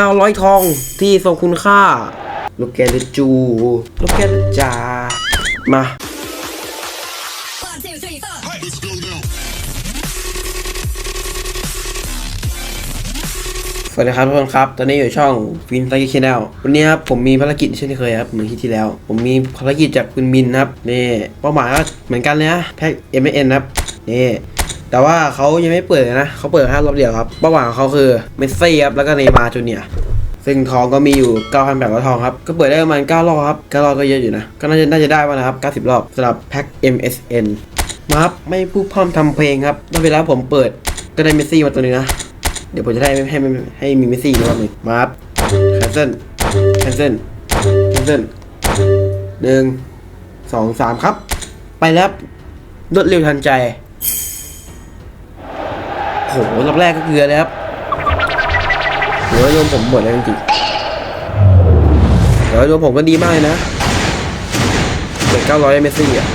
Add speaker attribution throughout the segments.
Speaker 1: 900 ทองที่ทรงคุณค่า ลูกแกหรือจู ลูกแกหรือจ่ามา สวัสดีครับทุกคนครับ ตอนนี้อยู่ช่องฟินไซค์ชแนลวันนี้ครับผมมีภารกิจเช่นเคยครับ เหมือนที่ที่แล้ว ผมมีภารกิจจากคุณมินครับ นี่เป้าหมายก็เหมือนกันเลยนะแพ็กเอ็มเอ็นครับ นี่ แต่ว่าเขายังไม่เปิดเลยนะเขาเปิดแค่รอบเดียวครับเป้าหมายของเขาคือเมสซี่ครับแล้วก็เนย์มาร์จูเนียซึ่งทองก็มีอยู่ 9,800ทองครับ ก็เปิดได้ประมาณ 9 รอบครับ 9 รอบก็เยอะอยู่นะ ก็น่าจะน่าจะได้มานะครับ 90 รอบสำหรับแพ็ก MSN มาครับ ไม่พูดพร่ำทำเพลงครับเมื่อเวลาผมเปิดก็ได้เมสซี่มาตัวนึงนะ เดี๋ยวผมจะได้ให้ให้ให้มีเมสซี่อีกรอบหนึ่งมาครับแคนเซิลแคนเซิลแคนเซิลหนึ่งสองสามครับ ไปแล้วครับรวดเร็วทันใจ โหรอบแรกก็เกลือเลยครับหัวโยมผมหมดแล้วจริงๆหัวโยมผมก็ดีมากเลยนะเปิดเก้าร้อยเมสซี่อะ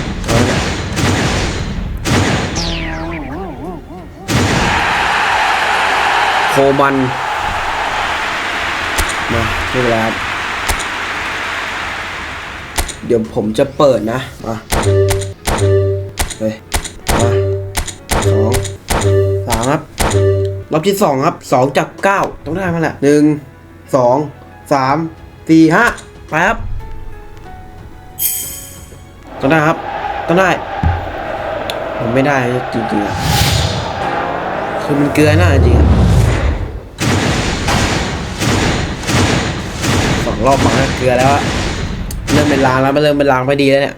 Speaker 1: โคมัน มาไม่เป็นไรครับเดี๋ยวผมจะเปิดนะ มาเฮ้ย รอบที่สองครับสองจากเก้าต้องได้มาแหละหนึ่งสองสามสี่ห้าไปครับต้องได้ครับต้องได้ผมไม่ได้จริงๆคือมันเกลือหน้าจริงสองรอบมาเกลือแล้วเริ่มเป็นลางแล้วมันเริ่มเป็นลางไปดีแล้วเนี่ย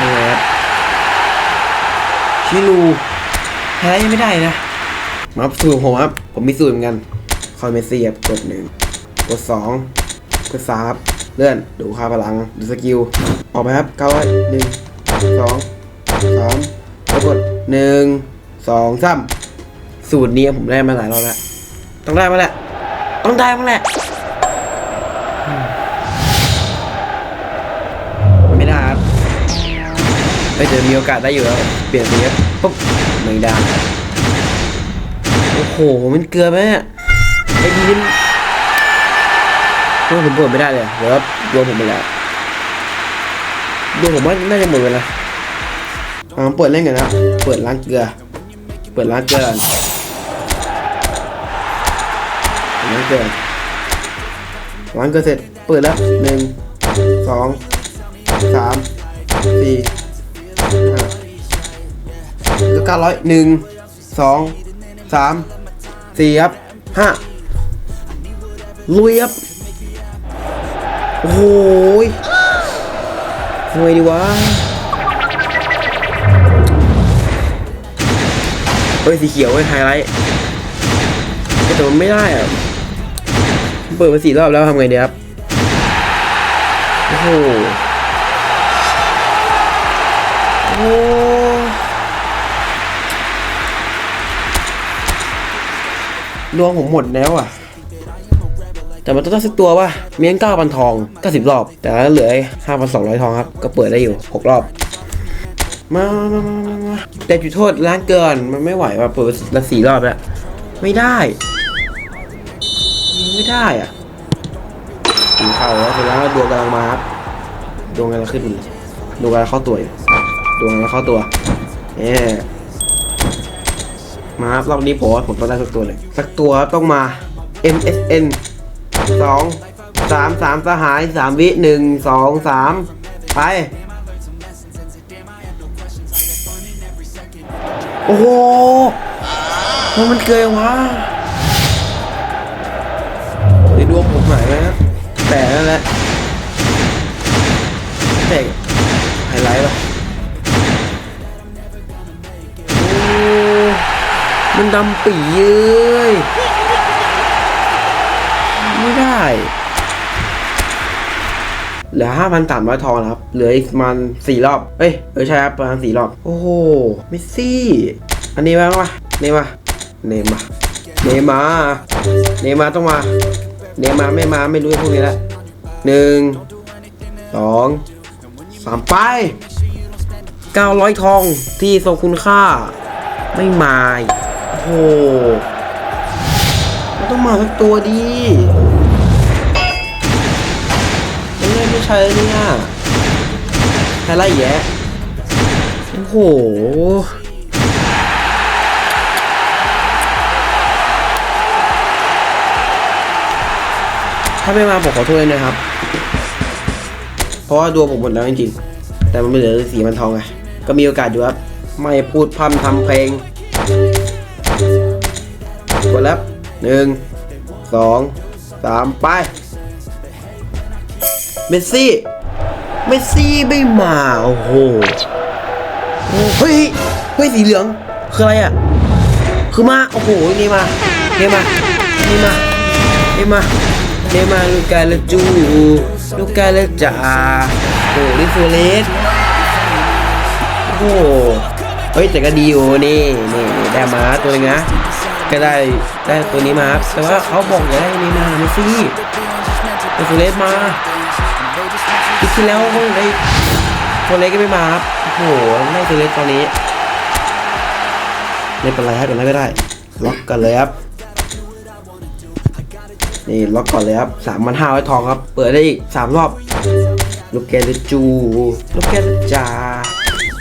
Speaker 1: ยังไงครับชิลูแพ้ยังไม่ได้นะ มาสูตรผมครับ ผมมีสูตรเหมือนกัน คอยเมสซี่ครับ กดหนึ่ง กดสอง กดสามครับ เลื่อน ดูค่าพลัง ดูสกิล ออกไปครับเก้าร้หนึ่งสองสามแล้วกดหนึ่งสองสามสูตรนี้ผมได้มาหลายรอบแล้ว ต้องได้มาแหละ ต้องได้มาแหละ ไม่ได้ครับเอ้ยเดี๋ยวมีโอกาสได้อยู่แล้ว เปลี่ยนสีครับปุ๊บไม่ได้ โอ้โห มันเกลือไหมอะไอ้ดีนี่โอ้ผมเปิดไม่ได้เลยอะเดี๋ยวครับโยนผมไปแล้วโยนผมว่าน่าจะหมดเลยนะอ่าเปิดเล่นกันนะเปิดล้างเกลือ เปิดล้างเกลือก่อนเปิดล้างเกลือล้างเกลือเสร็จ เปิดแล้วหนึ่งสองสามสี่ห้าแล้วเก้าร้อยหนึ่งสอง สามสี่ครับห้าลุยครับ โอ้โหยทำไงดีวะเฮ้ยสีเขียวเว้ยไฮไลท์แต่มันไม่ได้อะเปิดมาสี่รอบแล้วทำไงดีครับ โอ้โหโอ้ ดวงผมหมดแล้วอะ แต่มันต้องได้สักตัวป่ะเมียงเก้าพันทองก็สิบรอบ แต่เหลือห้าพันสองร้อยทองครับ ก็เปิดได้อยู่หกรอบ มามามามามาแต่จุดโทษร้านเกิน มันไม่ไหวว่ะเปิดละสี่รอบแล้ว ไม่ได้ ไม่ได้อะกินข้าวแล้วเสร็จแล้วดวงกำลังมาครับดวงกำลังขึ้นดวงกำลังเข้าตัวอยู่ดวงกำลังเข้าตัวเอ๊ มาครับรอบนี้ผมว่าผมต้องได้สักตัวเลยสักตัวต้องมา MSN สองสามสามสหายสามวิหนึ่งสองสามไป โอ้โหมันมันเกินวะในดวงผมหายไหมครับแต่นั่นแหละแต่ไฮไลท์ป่ะ มันดำปีเอ้ยไม่ได้เหลือห้าพันสามร้อยทองนะครับ เหลืออีกประมาณสี่รอบ เอ้ย เออใช่ครับ ประมาณสี่รอบ โอ้โหเมสซี่ อันนี้บ้าปะเนมา เนมา เนมา เนมาต้องมา เนมาไม่มาไม่รู้พวกนี้ละหนึ่ง สอง สามไปเก้าร้อยทองที่ทรงคุณค่า ไม่มา โอ้โหมันต้องมาสักตัวดีไม่ได้ไม่ใช่เนี่ยไฮไลท์แยะโอ้โหถ้าไม่มาผมขอโทษด้วยนะครับ เพราะว่าดวงผมหมดแล้วจริงๆ แต่มันไม่เหลือสีมันทองไง ก็มีโอกาสอยู่ครับ ไม่พูดพร่ำทำเพลง กดแล้วหนึ่งสองสามไป เมสซี่ เมสซี่ไม่มา โอ้โห เฮ้ย เฮ้ย สีเหลือง คืออะไรอะ คือมา โอ้โห นี่มา นี่มา นี่มา นี่มานี่มาลูกาลจู ลูกาลจ่าโอ้ลิฟูเลสโอ้โหเฮ้ยแต่ก็ดีอยู่นี่นี่ได้มาตัวหนึงนะ ก็ได้ได้ตัวนี้มาครับแต่ว่าเขาบอกอย่าได้นี่มาไม่ซี่ลิฟูเลสมาคิดที่แล้วเขาได้ตัวเล็กก็ไม่มาครับโอ้โหได้ตัวเล็กตอนนี้ไม่เป็นไรครับเป็นไรไม่ได้ ล็อกกันเลยครับนี่ล็อกก่อนเลยครับสามพันห้าร้อยทองครับ เปิดได้อีกสามรอบ ลูกแกจะจู ลูกแกจะจา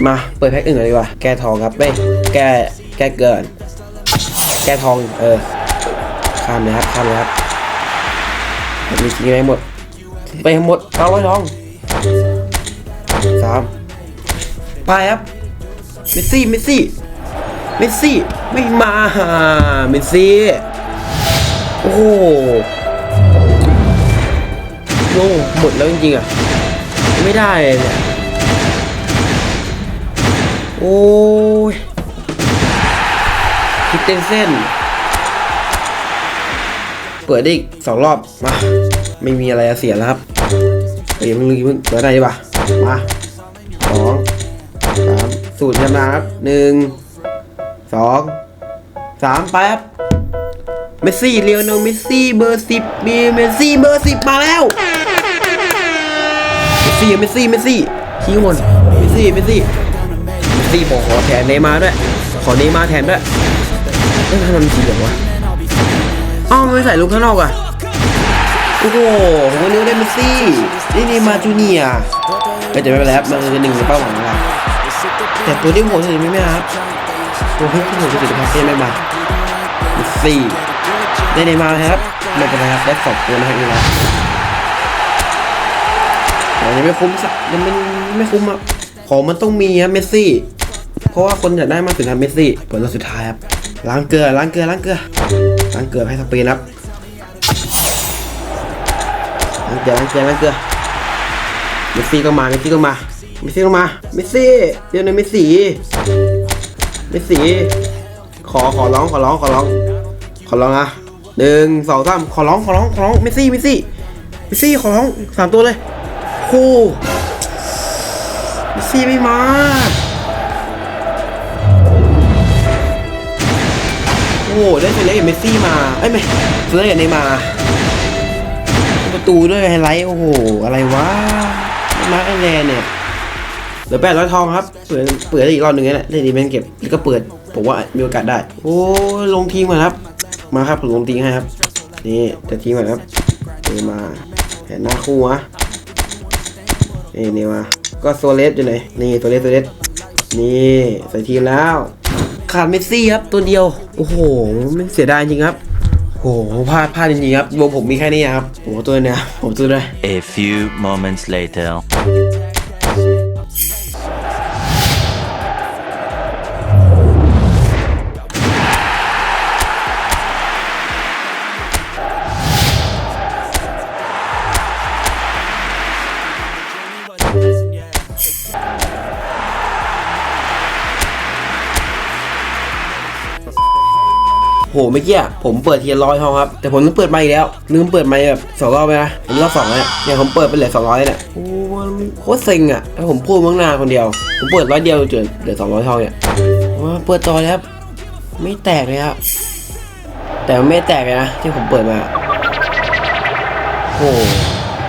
Speaker 1: มา เปิดแพ็คอื่นกันดีกว่า แก้ทองครับไม่แก้ แก้เกิน แก้ทองเออข้ามเลยครับข้ามเลยครับมีทิ้งไปหมด ไปหมดเก้าร้อยทองสามไปครับเมสซี่เมสซี่เมสซี่ไม่มาเมสซี่โอ้โหโล่หมดแล้วจริงๆอะไม่ได้เลยเนี่ยโอ้ย คิดเต้นเส้น เปิดได้อีกสองรอบ มา ไม่มีอะไรเสียแล้วครับเฮ้ยมึงมึงเปิดได้ปะมาสองสามสูตรชนาญครับหนึ่งสองสามไปครับเมสซี่เลียวโนเมสซี่เบอร์สิบมีเมสซี่เบอร์สิบมาแล้วเมสซี่เมสซี่เมสซี่ขี้งอนเมสซี่เมสซี่เมสซี่บอกขอแทนเนมาร์ด้วยขอเนมาร์แทนด้วย เอ้ยทำไมมันสีเหลืองวะอ้าวมันไม่ใส่ลูกข้างนอกอะโอ้โหผมก็นึกว่าได้เมสซี่นี่นย์มาจูเนียไม่แต่ไม่เป็นไรครับมันคือหนึ่งในเป้าหมายของเราแต่ตัวที่ผมสุดไม่ไม่ครับตัวที่ผมสุดคือคาเฟ่ไม่มาเมสซี่ได้เนมาครับไม่เป็นไรครับได้สองตัวนะครับนี่นะแต่ยังไม่คุ้มสักยังไม่ไม่คุ้มอะของมันต้องมีครับเมสซี่ เพราะว่าคนอยากได้มากถึงครับเมสซี่ผลสุดท้ายครับ ล้างเกลือล้างเกลือล้างเกลือล้างเกลือให้สเปนครับล้างเกลือล้างเกลือล้างเกลือเมสซี่ก็มาเมสซี่ก็มาเมสซี่ก็มาเมสซี่เดี๋ยวหนอยเมสซี่เมสซี่ขอขอร้องขอร้องขอร้องขอร้องนะหนึ่งสองสามขอร้องขอร้องขอร้องเมสซี่เมสซี่เมสซี่ขอร้องสามตัวเลยโอ้เมสซี่ไม่มา โอ้ได้เซเลสกับเมสซี่มาไอ้ไม่เซเลสกับเนมาประตูด้วยไฮไลท์โอ้โห อะไรวะมาร์คไอแลนเนี่ยเหลือแปดร้อยทองครับ เปิดเปิดอีกรอบหนึ่งแหละได้ดีแมนเก็บแล้วก็เปิดผมว่ามีโอกาสได้ โอ้ลงทีมก่อนครับ มาครับผมลงทีมให้ครับนี่จะทีมก่อนครับนี่มาแผนหน้าคู่วะนี่นี่มาก็โซเลสอยู่ไหนนี่โซเลสโซเลสนี่ใส่ทีมแล้ว ขาดเมสซี่ครับตัวเดียว โอ้โหมันเสียดายจริงครับโอ้โหพลาดพลาดจริงๆครับวงผมมีแค่นี้ครับโอ้โหตัวเนี้ยผมตัวเลย
Speaker 2: A few moments later.
Speaker 1: เมื่อกี้ผมเปิดทีละร้อยทองครับ แต่ผมต้องเปิดมาอีกแล้ว ลืมเปิดมาแบบสองรอบไปนะผมรอบสองเนี่ยเนี่ยผมเปิดไปเหลือสองร้อยเนี่ยโอ้มันโคตรเซ็งอะถ้าผมพูดมั้งนาคนเดียว ผมเปิดร้อยเดียวจนเหลือสองร้อยทองเนี่ยว่าเปิดต่อเลยครับไม่แตกเลยครับแต่ไม่แตกเลยนะที่ผมเปิดมาโอ้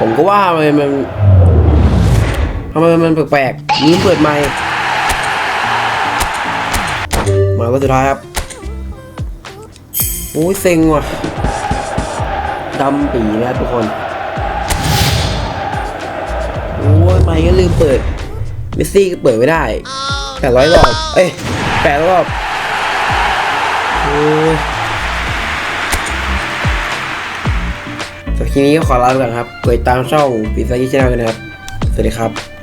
Speaker 1: ผมก็ว่ามันมันทำไมมันแปลกๆลืมเปิดไมค์มาก็สุดท้ายครับ โอ้ยเซ็งว่ะดำปีแล้วทุกคน โอ้ยไม่ก็ลืมเปิดเมสซี่ก็เปิดไม่ได้แปดร้อยรอบเอ้ยแปดรอบโอ้ยสำหรับคลิปนี้ก็ขอลาไปก่อนครับกดติดตามช่องปีซ่ายี่ชแนลกันนะครับ สวัสดีครับ